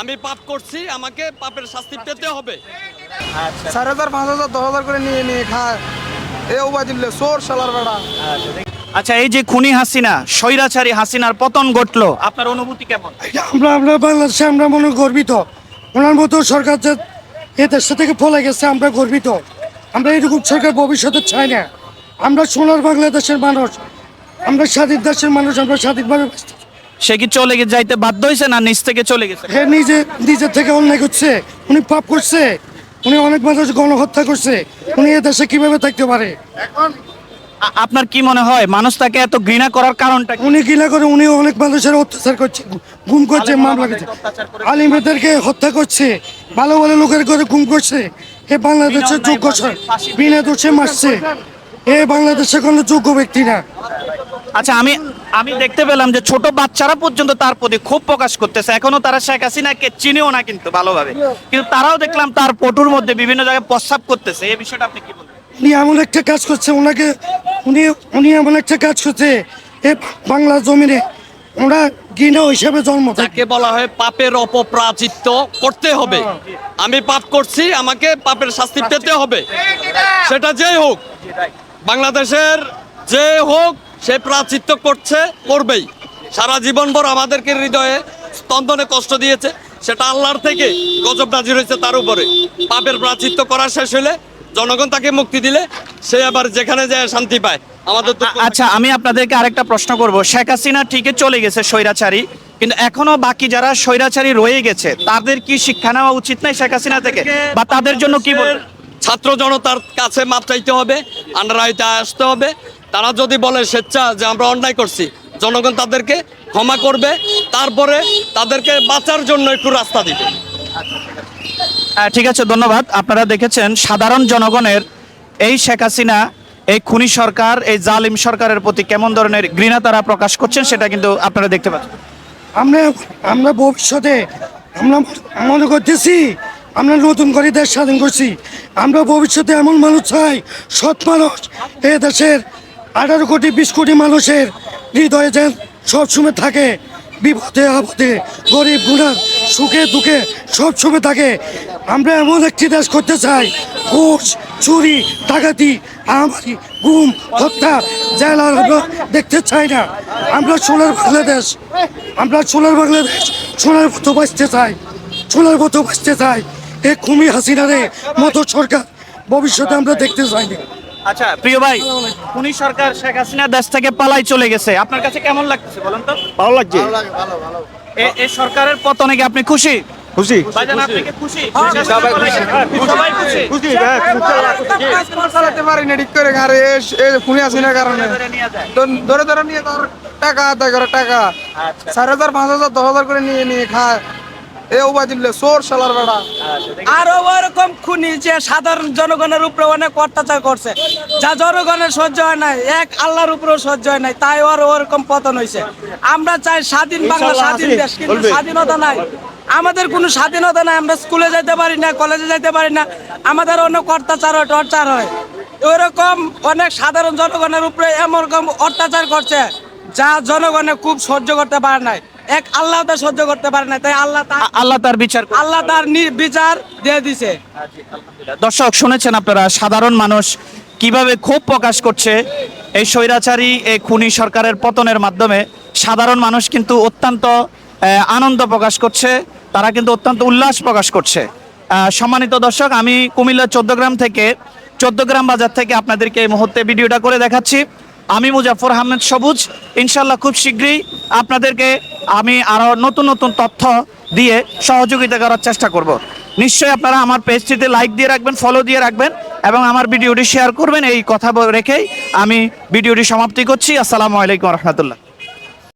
আমি পাপ করছি আমাকে পাপের শাস্তি পেতে হবে। চার হাজার পাঁচ হাজার দশ হাজার করে নিয়ে নিয়ে খায় এ ওবায়দুল্লাহ সোর শালার বেড়া। আচ্ছা এই যে খুনি হাসিনা স্বৈরাচারী হাসিনার পতন ঘটলো আপনার অনুভূতি কেমন? আমরা আমরা বাংলাদেশে আমরা মনে গর্বিত। ওনার মতো সরকার যে এ দেশটা থেকে ফলে গেছে আমরা গর্বিত। আমরা এরকম সরকার ভবিষ্যতে চাই না। আমরা সোনার বাংলাদেশের মানুষ আমরা স্বাধীন দেশের মানুষ আমরা স্বাধীনভাবে। সে কি চলে গে- যাইতে বাধ্য হয়েছে না নিচ থেকে চলে গেছে? সে নিজে নিজের থেকে অন্যায় করছে উনি পাপ করছে উনি অনেক মানুষ গণহত্যা করছে উনি এ দেশে কীভাবে থাকতে পারে? আ- আপনার কি মনে হয় মানুষ তাকে এত ঘৃণা করার কারণটা কি? উনি গিলা করে উনি অনেক মানুষের অত্যাচার করছে গুম করছে আলেম মামলা করছে অত্যাচার করে। আলিমেদেরকে হত্যা করছে ভালো ভালো লোকের করে গুম করছে। এ বাংলাদেশের যোগ্য সর- বিনা দোষে মারছে। এ বাংলাদেশের কোনো যোগ্য ব্যক্তি না। আচ্ছা আমি আমি দেখতে পেলাম যে ছোট বাচ্চারা পর্যন্ত তার প্রতি ক্ষোভ প্রকাশ করতেছে। এখনও তারা শেখ হাসিনাকে চিনেও না কিন্তু ভালোভাবে। কিন্তু তারাও দেখলাম তার পটুর মধ্যে বিভিন্ন জায়গায় প্রস্রাব করতেছে। এই বিষয়টা আপনি কি বলবেন? উনি এমন একটা কাজ করছে ওনাকে উনি উনি এমন একটা কাজ করছে এ বাংলা জমিনে। ওরা গিনা হিসাবে জন্ম থাকে। বলা হয় পাপের অপপ্রাচিত্য করতে হবে। আমি পাপ করছি আমাকে পাপের শাস্তি পেতে হবে। সেটা যেই হোক বাংলাদেশের যে হোক সে প্রাচিত্য করছে করবেই। সারা জীবন জীবনভর আমাদেরকে হৃদয়ে স্পন্দনে কষ্ট দিয়েছে। সেটা আল্লাহর থেকে গজব নাজির হয়েছে তার উপরে। পাপের প্রাচিত্য করা শেষ হলে জনগণ তাকে মুক্তি দিলে সে আবার যেখানে যায় শান্তি পায়। আমাদের তো আচ্ছা আমি আপনাদেরকে আরেকটা প্রশ্ন করব। শেখ হাসিনা ঠিকই চলে গেছে স্বৈরাচারী কিন্তু এখনও বাকি যারা স্বৈরাচারী রয়ে গেছে তাদের কি শিক্ষা নেওয়া উচিত নাই শেখ হাসিনা থেকে? বা তাদের জন্য কি ছাত্র জনতার কাছে মাপ চাইতে হবে আন্ডারাইতে আসতে হবে। তারা যদি বলে স্বেচ্ছা যে আমরা অন্যায় করছি জনগণ তাদেরকে ক্ষমা করবে তারপরে তাদেরকে বাঁচার জন্য একটু রাস্তা দিবে। ঠিক আছে ধন্যবাদ। আপনারা দেখেছেন সাধারণ জনগণের এই শেখ হাসিনা এই খুনি সরকার এই জালিম সরকারের প্রতি কেমন ধরনের ঘৃণা তারা প্রকাশ করছেন সেটা কিন্তু আপনারা দেখতে পাচ্ছেন। আমরা আমরা ভবিষ্যতে আমরা মনে করতেছি আমরা নতুন করে দেশ স্বাধীন করছি। আমরা ভবিষ্যতে এমন মানুষ চাই সৎ মানুষ এ দেশের আঠারো কোটি, বিশ কোটি মানুষের হৃদয়ে যেন সবসময় থাকে বিপদে, আপদে, গরিব, গুণার, সুখে, দুঃখে সবসময় থাকে। আমরা এমন একটি দেশ করতে চাই, ঘুষ, চুরি, ডাকাতি আমারি গুম, হত্যা জেলার আমরা দেখতে চাই না। আমরা সোনার বাংলাদেশ, আমরা সোনার বাংলাদেশ, সোনার মতো বাঁচতে চাই, সোনার মতো বাঁচতে চাই। এ খুমি হাসিনারে মতো সরকার ভবিষ্যতে আমরা দেখতে চাই না। আচ্ছা প্রিয় ভাই খুনি সরকার শেখ হাসিনা দেশ থেকে পালাই চলে গেছে। আপনার কাছে কেমন লাগতেছে বলেন তো? ভালো লাগছে। এ- এই সরকারের পতনে কি আপনি খুশি? খুশি। ভাইজান আপনি কি খুশি? খুশি। সবাই খুশি। খুশি। চালাতে পারি না ঠিক করে আরে খুনি আসি না কারণে। ধরে ধরে নিয়ে তার টাকা আদায় করে টাকা। চার হাজার পাঁচ হাজার দশ হাজার করে নিয়ে নিয়ে খায় এ ওবায়দুল্লাহ সোর শালার বেড়া। আরও ওরকম খুনি যে সাধারণ জনগণের উপরে অনেক অত্যাচার করছে যা জনগণের সহ্য হয় নাই এক আল্লাহর উপরেও সহ্য হয় নাই তাই ওর ওরকম পতন হয়েছে আমরা চাই স্বাধীন বাংলা স্বাধীন দেশ কিন্তু স্বাধীনতা নাই। আমাদের কোনো স্বাধীনতা নাই আমরা স্কুলে যাইতে পারি না কলেজে যাইতে পারি না আমাদের অনেক অত্যাচার হয় টর্চার হয়। ওরকম অনেক সাধারণ জনগণের উপরে এমন রকম অত্যাচার করছে যা জনগণে খুব সহ্য করতে পারে নাই। এক আল্লাহ তা সহ্য করতে পারে না তাই আল্লাহ আল্লাহ তার বিচার আল্লাহ তার বিচার দিয়ে দিছে। দর্শক শুনেছেন আপনারা সাধারণ মানুষ কীভাবে ক্ষোভ প্রকাশ করছে? এই স্বৈরাচারী এই খুনি সরকারের পতনের মাধ্যমে সাধারণ মানুষ কিন্তু অত্যন্ত আনন্দ প্রকাশ করছে তারা কিন্তু অত্যন্ত উল্লাস প্রকাশ করছে। সম্মানিত দর্শক আমি কুমিল্লা চোদ্দগ্রাম থেকে চোদ্দগ্রাম বাজার থেকে আপনাদেরকে এই মুহূর্তে ভিডিওটা করে দেখাচ্ছি। আমি মুজাফর আহমেদ সবুজ ইনশাল্লাহ খুব শীঘ্রই আপনাদেরকে আমি আরও নতুন নতুন তথ্য দিয়ে সহযোগিতা করার চেষ্টা করব। নিশ্চয়ই আপনারা আমার পেজটিতে লাইক দিয়ে রাখবেন ফলো দিয়ে রাখবেন এবং আমার ভিডিওটি শেয়ার করবেন। এই কথা রেখেই আমি ভিডিওটি সমাপ্তি করছি। আসসালামু আলাইকুম রহমতুল্লাহ।